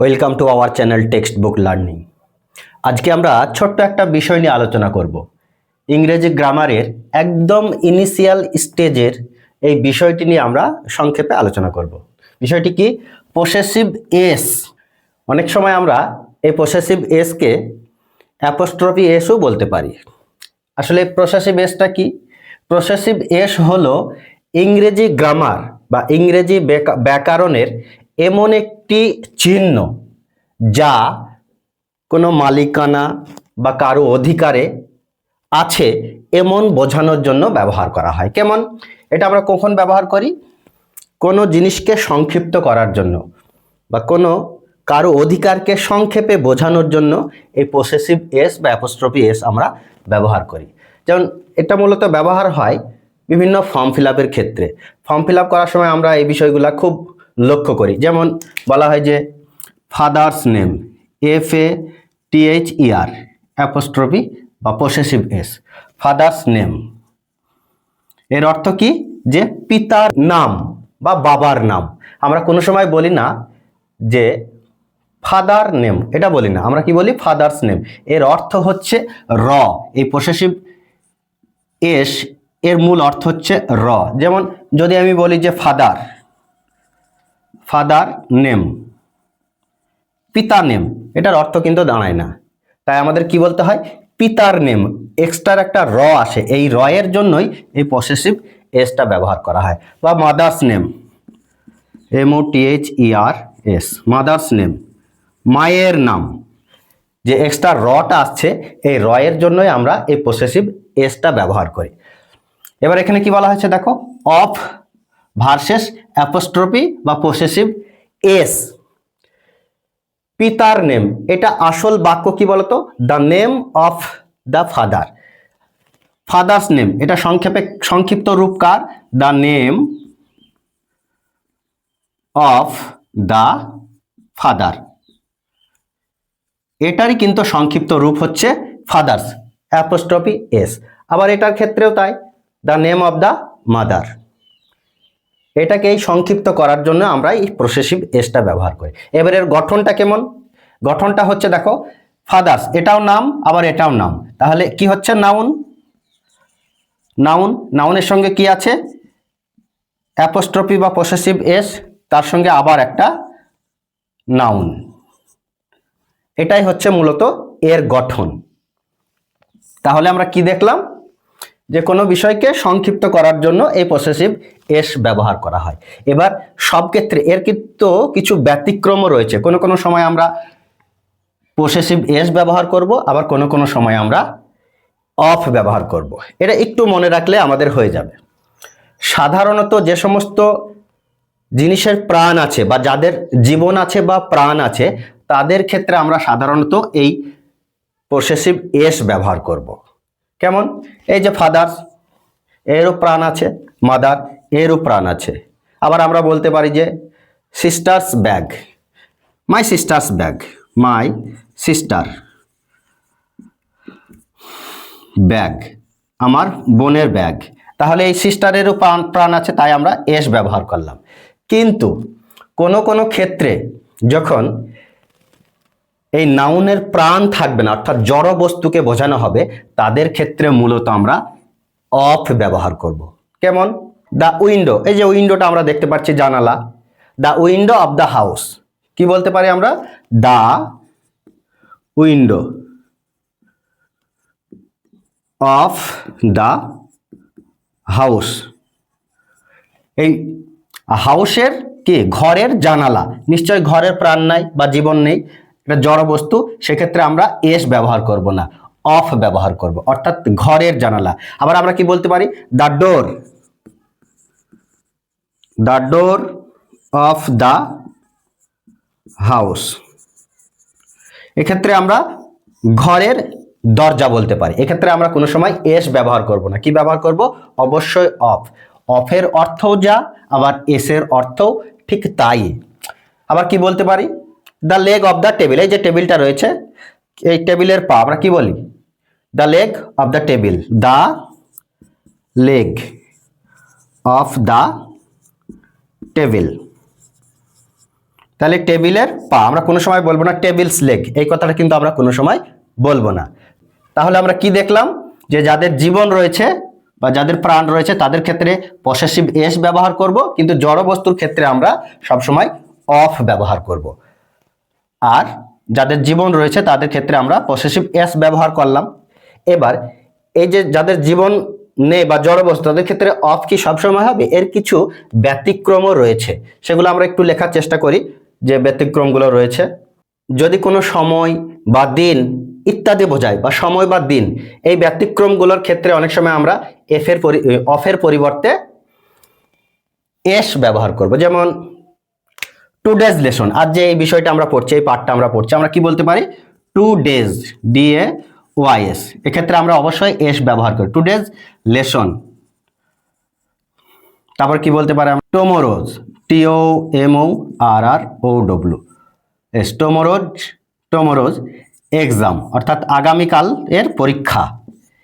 Welcome to our channel text book learning আজকে আমরা ছোট্ট একটা বিষয় নিয়ে আলোচনা করব। ইংরেজি গ্রামারের একদম ইনিশিয়াল স্টেজের এই বিষয়টি নিয়ে আমরা সংক্ষেপে আলোচনা করব। বিষয়টি কি? পসেসিভ এস অনেক সময় আমরা এই পসেসিভ এসকে অ্যাপোস্ট্রফি এসও বলতে পারি। আসলে প্রসেসিভ এসটা কি? প্রসেসিভ এস হলো ইংরেজি গ্রামার বা ইংরেজি ব্যাকা- ব্যাকরণের এমন একটি চিহ্ন যা কোনো মালিকানা বা কারও অধিকারে আছে, এমন বোঝানোর জন্য ব্যবহার করা হয়। কেমন? এটা আমরা কখন ব্যবহার করি? কোনো জিনিসকে সংক্ষিপ্ত করার জন্য বা কোনো কারও অধিকারকে সংক্ষেপে বোঝানোর জন্য এই পসেসিভ এস বা অ্যাপোস্ট্রফি এস আমরা ব্যবহার করি। যেমন এটা মূলত ব্যবহার হয় বিভিন্ন ফর্ম ফিল ক্ষেত্রে। ফর্ম ফিল করার সময় আমরা এই বিষয়গুলো খুব লক্ষ্য করি। যেমন বলা হয় যে father's name, F A T H E R apostrophe বা পসেসিভ এস, ফাদার্স নেম। এর অর্থ কি? যে পিতার নাম বা বাবার নাম। আমরা কোনো সময় বলি না যে ফাদার নেম, এটা বলি না। আমরা কি বলি? Father's name. এর অর্থ হচ্ছে র। এই পসেসিভ এস, এর মূল অর্থ হচ্ছে র। যেমন যদি আমি বলি যে ফাদার ফাদার নেম। পিতা নেম। এটার অর্থ কিন্তু দাঁড়ায় না। তাই আমাদের কি বলতে হয়? পিতার নেম। এক্সট্রার একটা র আসে। এই র এর জন্যই এই পসেসিভ এসটা ব্যবহার করা হয়। বা mother's name M O T H E R S mother's name মায়ের নাম। যে এক্সট্রা রটা আসছে, এই র এর জন্যই আমরা এই পসেসিভ এসটা ব্যবহার করি। এবার এখানে কি বলা হয়েছে দেখো? অফ ভার্সেস, অ্যাপোস্ট্রপি বা পসেসিভ, এস। পিতার নেম, এটা আসল বাক্য কি বলতো? The name of the father. Father's name, এটা সংক্ষেপে, সংক্ষিপ্ত রূপ কার? The name of the father. এটারই কিন্তু সংক্ষিপ্ত রূপ হচ্ছে ফাদার্স অ্যাপোস্ট্রফি এস। আবার এটার ক্ষেত্রেও তাই, the name of the mother. এটাকে এই সংক্ষিপ্ত করার জন্য আমরা এই প্রসেসিভ এসটা ব্যবহার করি। এবার এর গঠনটা কেমন? গঠনটা হচ্ছে দেখো ফাদার্স এটাও নাম, আবার এটাও নাম। তাহলে কি হচ্ছে নাউন নাউন নাউনের সঙ্গে কি আছে? অ্যাপোস্ট্রফি বা পসেসিভ এস তার সঙ্গে আবার একটা নাউন এটাই হচ্ছে মূলত এর গঠন। তাহলে আমরা কি দেখলাম? যে কোনো বিষয়কে সংক্ষিপ্ত করার জন্য এই পসেসিভ এস ব্যবহার করা হয়। এবার সব ক্ষেত্রে এর কিন্তু কিছু ব্যতিক্রমও রয়েছে। কোনো কোনো সময় আমরা পসেসিভ এস ব্যবহার করব, আবার কোনো কোনো সময় আমরা অফ ব্যবহার করব। এটা একটু মনে রাখলে আমাদের হয়ে যাবে। সাধারণত যে সমস্ত জিনিসের প্রাণ আছে বা যাদের জীবন আছে বা প্রাণ আছে, তাদের ক্ষেত্রে আমরা সাধারণত এই পসেসিভ এস ব্যবহার করব। কেমন? এই যে ফাদার্স এরও প্রাণ আছে মাদার এরও প্রাণ আছে। আবার আমরা বলতে পারি যে sister's bag my sister's bag my sister bag আমার বোনের ব্যাগ তাহলে এই সিস্টারেরও প্রাণ প্রাণ আছে, তাই আমরা এস ব্যবহার করলাম। কিন্তু কোনো কোনো ক্ষেত্রে যখন এই নাউনের প্রাণ থাকবে না, অর্থাৎ জড় বস্তুকে বোঝানো হবে, তাদের ক্ষেত্রে মূলত আমরা অফ ব্যবহার করব। কেমন? দ্য উইন্ডো, এই যে উইন্ডোটা আমরা দেখতে পাচ্ছি জানালা, the window of the house, কি বলতে পারি আমরা? The window of the house. এই হাউসের কি? ঘরের জানালা, নিশ্চয় ঘরের প্রাণ নাই বা জীবন নেই এটা জড় বস্তু, সেক্ষেত্রে আমরা এস ব্যবহার করব না, অফ ব্যবহার করব, অর্থাৎ ঘরের জানালা। আবার আমরা কি বলতে পারি? The door. The door of the house. এক্ষেত্রে আমরা ঘরের দরজা বলতে পারি। এক্ষেত্রে আমরা কোনো সময় এস ব্যবহার করব না। কি ব্যবহার করব? অবশ্যই অফ। অফের অর্থও যা, আবার এসের অর্থও ঠিক তাই। আবার কি বলতে পারি? The leg of the table এই যে টেবিলটা রয়েছে, এই টেবিলের পা, আমরা কি বলি? The leg of the table the leg of the table তাহলে টেবিলের পা, আমরা কোনো সময় বলব না টেবিলস লেগ এই কথাটা কিন্তু আমরা কোনো সময় বলব না। তাহলে আমরা কি দেখলাম? যে যাদের জীবন রয়েছে বা যাদের প্রাণ রয়েছে, তাদের ক্ষেত্রে পসেসিভ এস ব্যবহার করব, কিন্তু জড় বস্তুর ক্ষেত্রে আমরা সবসময় অফ ব্যবহার করব। আর যাদের জীবন রয়েছে তাদের ক্ষেত্রে আমরা পসেসিভ এস ব্যবহার করলাম। এবার এই যে যাদের জীবন নেই বা জড় বস্তু, তাদের ক্ষেত্রে অফ কি সবসময় হবে? এর কিছু ব্যতিক্রমও রয়েছে। সেগুলো আমরা একটু লেখার চেষ্টা করি, যে ব্যতিক্রমগুলো রয়েছে। যদি কোনো সময় বা দিন ইত্যাদি বোঝায়, বা সময় বা দিন, এই ব্যতিক্রমগুলোর ক্ষেত্রে অনেক সময় আমরা এফের অফের পরিবর্তে এস ব্যবহার করব। যেমন টু ডেজ লেসন আজ যে এই বিষয়টা আমরা পড়ছি, এই পার্টটা আমরা পড়ছি, আমরা কি বলতে পারি? টু ডেজ ডিএ ওয়াইএস এক্ষেত্রে আমরা অবশ্যই এস ব্যবহার করি। টু ডেজ লেসন তারপর কি বলতে পারি আমরা? Tomorrow's T O M O R R O W S tomorrow's tomorrow's exam অর্থাৎ আগামীকাল এর পরীক্ষা।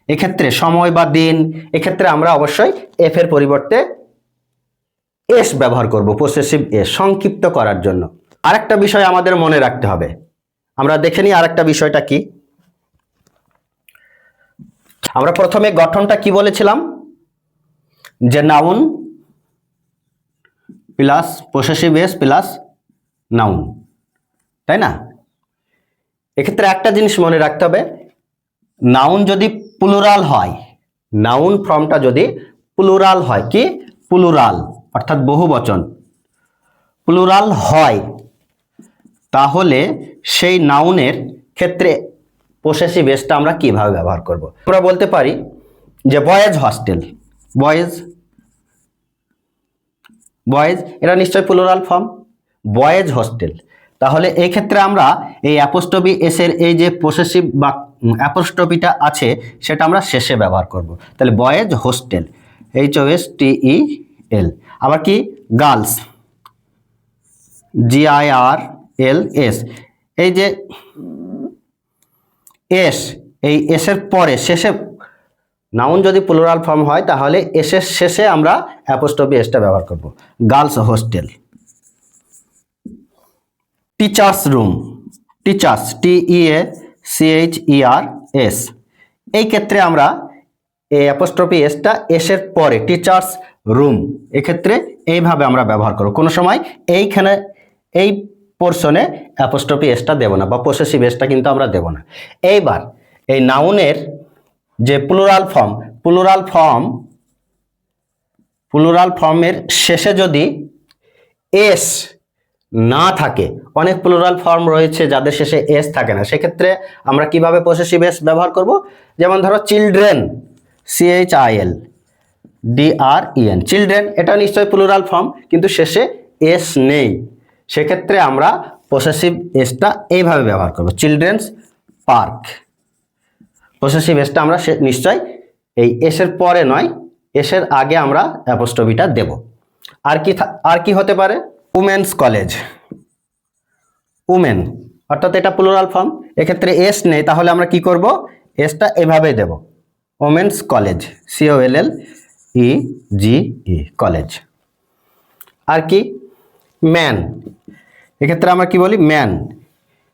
এক্ষেত্রে সময় বা দিন, এক্ষেত্রে আমরা অবশ্যই এফ এর পরিবর্তে এস ব্যবহার করব পসেসিভ এস সংক্ষিপ্ত করার জন্য। আরেকটা বিষয় আমাদের মনে রাখতে হবে। আমরা দেখে নিই আরেকটা বিষয়টা কি। আমরা প্রথমে গঠনটা কি বলেছিলাম? যে noun plus possessive S plus noun তাই না? এক্ষেত্রে একটা জিনিস মনে রাখতে হবে। নাউন যদি প্লুরাল হয় নাউন ফর্মটা যদি প্লুরাল হয়, কি? প্লুরাল অর্থাৎ বহু বচন। প্লুরাল হয়। তাহলে সেই নাউনের ক্ষেত্রে পসেসিভ এসটা আমরা কীভাবে ব্যবহার করব? আমরা বলতে পারি যে বয়েজ হস্টেল বয়েজ বয়েজ এটা নিশ্চয় প্লুরাল ফর্ম বয়েজ হস্টেল তাহলে এই ক্ষেত্রে আমরা এই অ্যাপোস্টপি এসের এই যে পসেসিভ বা অ্যাপোস্টপিটা আছে, সেটা আমরা শেষে ব্যবহার করব। তাহলে boys hostel H O S T E L আবার কি? Girls. G I R L S এই যে এস এই এসের পরে, শেষে নাউন যদি প্লোরাল ফর্ম হয়, তাহলে এসের শেষে আমরা অ্যাপোস্টপি এসটা ব্যবহার করব। Girls hostel. Teachers room. Teachers T E A C H E R S এই ক্ষেত্রে আমরা এই অ্যাপোস্ট্রফি এসটা এসের পরে, টিচার্স রুম এক্ষেত্রে এইভাবে আমরা ব্যবহার করব। কোনো সময় এইখানে এই পোর্শনে অ্যাপোস্ট্রফি এসটা দেব না বা পসেসিভ এসটা কিন্তু আমরা দেব না। এইবার এই নাউনের যে plural form plural form plural ফর্মের শেষে যদি এস না থাকে, অনেক প্লুরাল ফর্ম রয়েছে যাদের শেষে এস থাকে না। সেক্ষেত্রে আমরা কীভাবে পসেসিভ এস ব্যবহার করব? যেমন ধরো children C H I L D R E N children এটা নিশ্চয়ই প্লুরাল ফর্ম কিন্তু শেষে এস নেই। সেক্ষেত্রে আমরা পসেসিভ এসটা এইভাবে ব্যবহার করব চিলড্রেন্স পার্ক পসেসিভ এসটা আমরা নিশ্চয় এই এসের পরে নয় এসের আগে আমরা অ্যাপোস্টপিটা দেব। আর কি আর কি হতে পারে? উমেন্স কলেজ উমেন অর্থাৎ এটা প্লুরাল ফর্ম এক্ষেত্রে এস নেই, তাহলে আমরা কি করব? এসটা এভাবেই দেব। Women's college C O L L E, G, E, college. আর কি? ম্যান। এক্ষেত্রে আমরা কি বলি? ম্যান।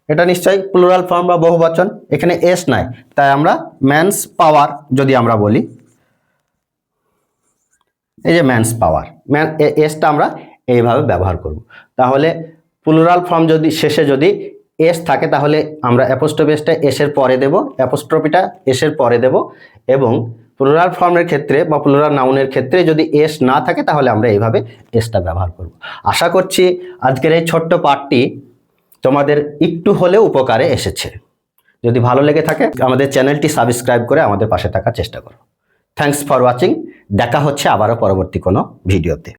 এটা নিশ্চয়ই প্লুরাল ফর্ম বা বহুবচন। এখানে এস নাই। তাই আমরা ম্যানস পাওয়ার যদি আমরা বলি। এই যে ম্যানস পাওয়ার। ম্যান এসটা আমরা এইভাবে ব্যবহার করব। তাহলে প্লুরাল ফর্ম যদি, শেষে যদি এস থাকে, তাহলে আমরা অ্যাপোস্ট্রোপিসটা এসের পরে দেব। অ্যাপোস্ট্রপিটা এসের পরে দেব এবং প্লুরাল ফর্মের ক্ষেত্রে বা প্লোরাল নাউনের ক্ষেত্রে যদি এস না থাকে, তাহলে আমরা এইভাবে এসটা ব্যবহার করব। আশা করছি আজকের এই ছোট্ট পাঠটি তোমাদের একটু হলেও উপকারে এসেছে। যদি ভালো লেগে থাকে, আমাদের চ্যানেলটি সাবস্ক্রাইব করে আমাদের পাশে থাকার চেষ্টা করো। থ্যাংকস ফর ওয়াচিং দেখা হচ্ছে আবারও পরবর্তী কোনো ভিডিওতে।